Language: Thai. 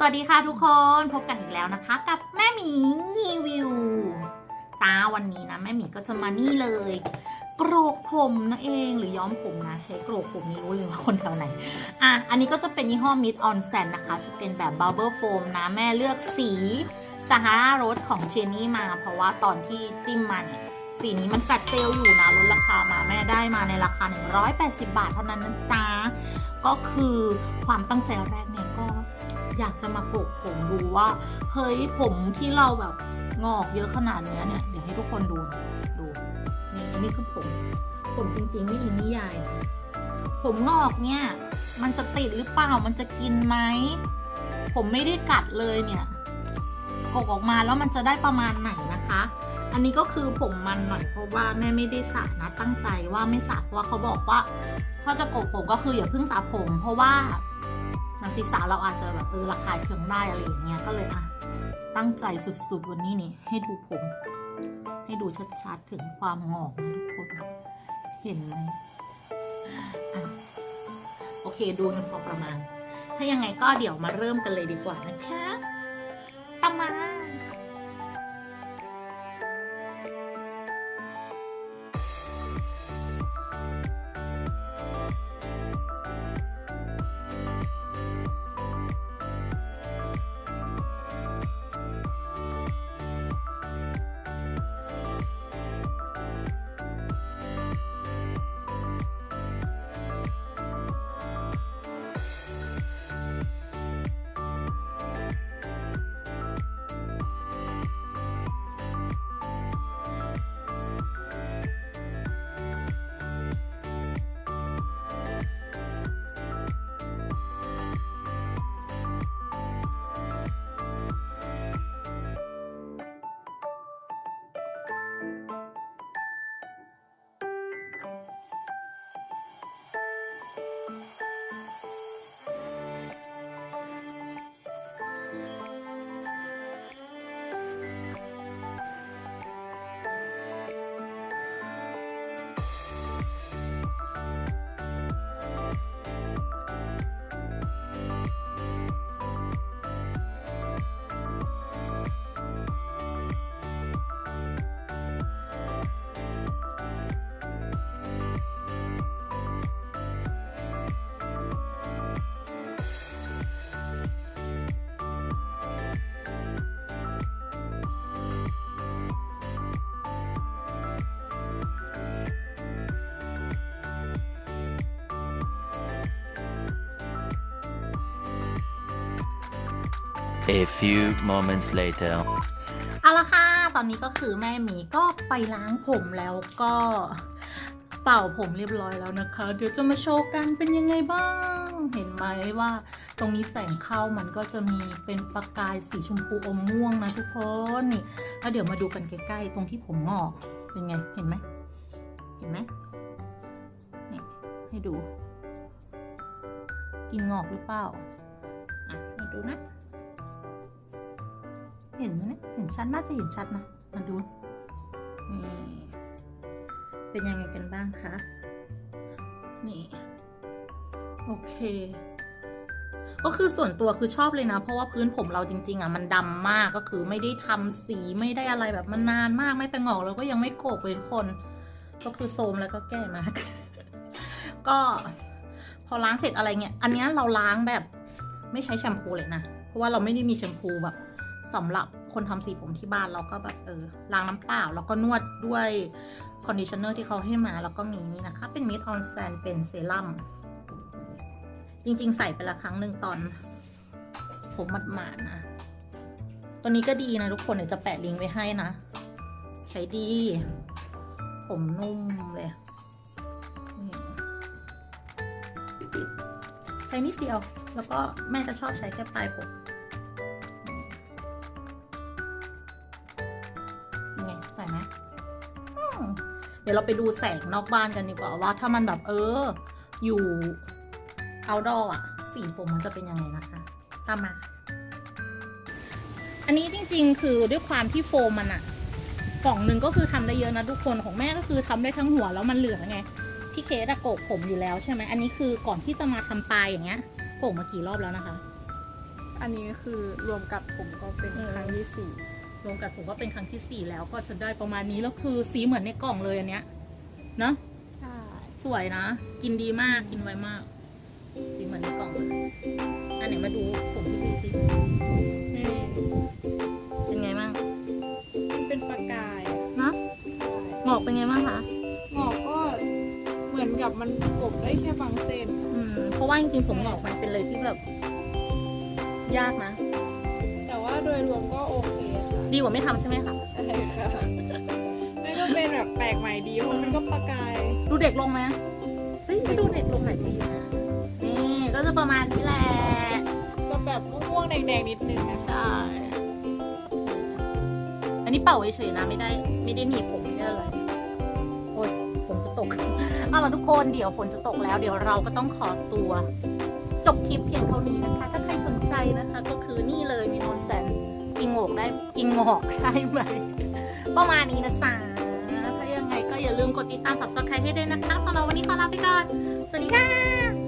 สวัสดีค่ะทุกคนพบกันอีกแล้วนะคะ กับแม่หมีรีวิวจ้าวันนี้นะ แม่หมีก็จะมานี่เลย โกรกผมนั่นเองหรือย้อมผมนะ ใช้โกรกผมไม่รู้เลยว่าคนแถวไหน อะ อันนี้ก็จะเป็นยี่ห้อ Mid On Sand นะคะ จะเป็นแบบ Bubble Foam นะ แม่เลือกสีซาฮาราโรสของเชนี่มา เพราะว่าตอนที่จิ้มมาเนี่ยสีนี้มันแฟลตเซลอยู่นะลดราคามาแม่ได้มาในราคา 180 บาทเท่านั้นนะจ๊ะก็คือความตั้งใจแรกเนี่ย อยากจะมาโกกผมดูว่าเฮ้ยผมที่เราแบบงอกเยอะขนาดเนี้ยเนี่ยเดี๋ยวให้ทุกคนดูนะดูนี่นนี้คือผม ผมจริง ๆ ไม่อินนิยายนะผมงอกเนี่ย มันจะติดหรือเปล่ามันจะกินไหมผมไม่ได้กัดเลยเนี่ยกกออกมาแล้วมันจะได้ประมาณไหนนะคะ อันนี้ก็คือผมมันหน่อยเพราะว่าแม่ไม่ได้สระนะตั้งใจว่าไม่สระเพราะว่าเขาบอกว่า ถ้าจะโกกผมก็คืออย่าเพิ่งสระผม เพราะว่า นังศีรษาเราอาจจะแบบเออระคายเคืองได้อะไรอย่างเงี้ยก็เลยอะตั้งใจสุดๆวันนี้นี่ให้ดูผม ให้ดูชัดๆถึงความงอกนะทุกคน เห็นไหมโอเคดูกันพอประมาณ ถ้ายังไงก็เดี๋ยวมาเริ่มกันเลยดีกว่านะคะ A few moments later. เอาละค่ะ ตอนนี้ก็คือแม่หมีก็ไปล้างผมแล้วก็เป่าผมเรียบร้อยแล้วนะคะ เดี๋ยวจะมาโชว์กันเป็นยังไงบ้าง เห็นไหมว่าตรงนี้แสงเข้ามันก็จะมีเป็นประกายสีชมพูอมม่วงนะทุกคนนี่แล้วเดี๋ยวมาดูกันใกล้ๆ ตรงที่ผมงอกเป็นไง เห็นไหม เห็นไหมนี่ให้ดู กินงอกหรือเปล่า อะมาดูนะ เห็นไหมเห็นชัดน่าจะเห็นชัดนะ มาดู นี่ เป็นยังไงกันบ้างคะ นี่ โอเค ก็คือส่วนตัวคือชอบเลยนะ เพราะว่าพื้นผมเราจริง ๆ อะ มันดำมากก็คือไม่ได้ทำสีไม่ได้อะไรแบบมันนานมากไม่แต่งอกแล้วก็ยังไม่โกกเป็นคน ก็คือโซมแล้วก็แก้มาก ก็พอล้างเสร็จอะไรเงี้ย อันนี้เราล้างแบบไม่ใช้แชมพูเลยนะ เพราะว่าเราไม่ได้มีแชมพูแบบ สำหรับคนทำสีผมที่บ้านเราก็แบบเออล้างน้ำเปล่า แล้วก็นวดด้วยคอนดิชเนอร์ที่เขาให้มา แล้วก็มีนี่นะคะ เป็นมิดออนแซนเป็นเซรั่มจริง ๆ ใส่ไปละครั้งหนึ่งตอน ผมหมาดๆนะ ตัวนี้ก็ดีนะทุกคนเดี๋ยวจะแปะลิงก์ไว้ให้นะ ใช้ดี ผมนุ่มเลยใช้นิดเดียว แล้วก็แม่จะชอบใช้แค่ปลายผม ดี๋ยวเราไปดูแสงนอกบ้านกันดีกว่าว่า ถ้ามันแบบเออ อยู่ outdoor อะสีผมมันจะเป็นยังไงนะคะตามมา อันนี้จริงๆ คือด้วยความที่โฟมมันอะกล่องหนึ่งก็คือทำได้เยอะนะทุกคนของแม่ก็คือทำได้ทั้งหัวแล้วมันเหลือไงพี่เคสอะโกกผมอยู่แล้วใช่ไหมอันนี้คือก่อนที่จะมาทำปลายอย่างเงี้ยโกกมากี่รอบแล้วนะคะ อันนี้คือรวมกับผมก็เป็นครั้งที่สี่ รวมกับผมก็เป็นครั้งที่สี่แล้วก็จะได้ประมาณนี้แล้วคือสีเหมือนในกล่องเลยอันเนี้ยเนาะใช่สวยนะ กินดีมากกินไวมาก สีเหมือนในกล่องเลยอันไหนมาดูผมพี่ดีสินี่เป็นไงบ้างมันเป็นประกายอะเนาะใช่หงอกเป็นไงบ้างคะหงอกก็เหมือนกับมันกบได้แค่บางเส้น อืมเพราะว่าจริงๆผมหงอกมันเป็นเลยที่แบบ ยากนะ ดีกว่าไม่ทำใช่ไหมคะใช่ค่ะนั่นก็เป็นแบบแปลกใหม่ดีเพราะมันก็ประกายดูเด็กลงไหมเฮ้ยดูเด็กลงหลายปีอยู่นะนี่ก็จะประมาณนี้แหละก็แบบม่วงๆแดงๆนิดนึงนะคะใช่อันนี้เป่าเฉยๆนะไม่ได้ไม่ได้หนีบผมไม่ได้อะไรโอ๊ยฝนจะตกเอาล่ะทุกคนเดี๋ยวฝนจะตกแล้ว เดี๋ยวเราก็ต้องขอตัว จบคลิปเพียงเท่านี้นะคะ ถ้าใครสนใจนะคะ ก็คือนี่เลยมีนอนแส กิงโงกได้กิงงอกใช่ไหมประมาณนี้นะจ๊ะถ้ายังไงก็อย่าลืมกดติดตาม subscribe ให้ด้วยนะคะสำหรับวันนี้ขอลาไปก่อน สวัสดีค่ะ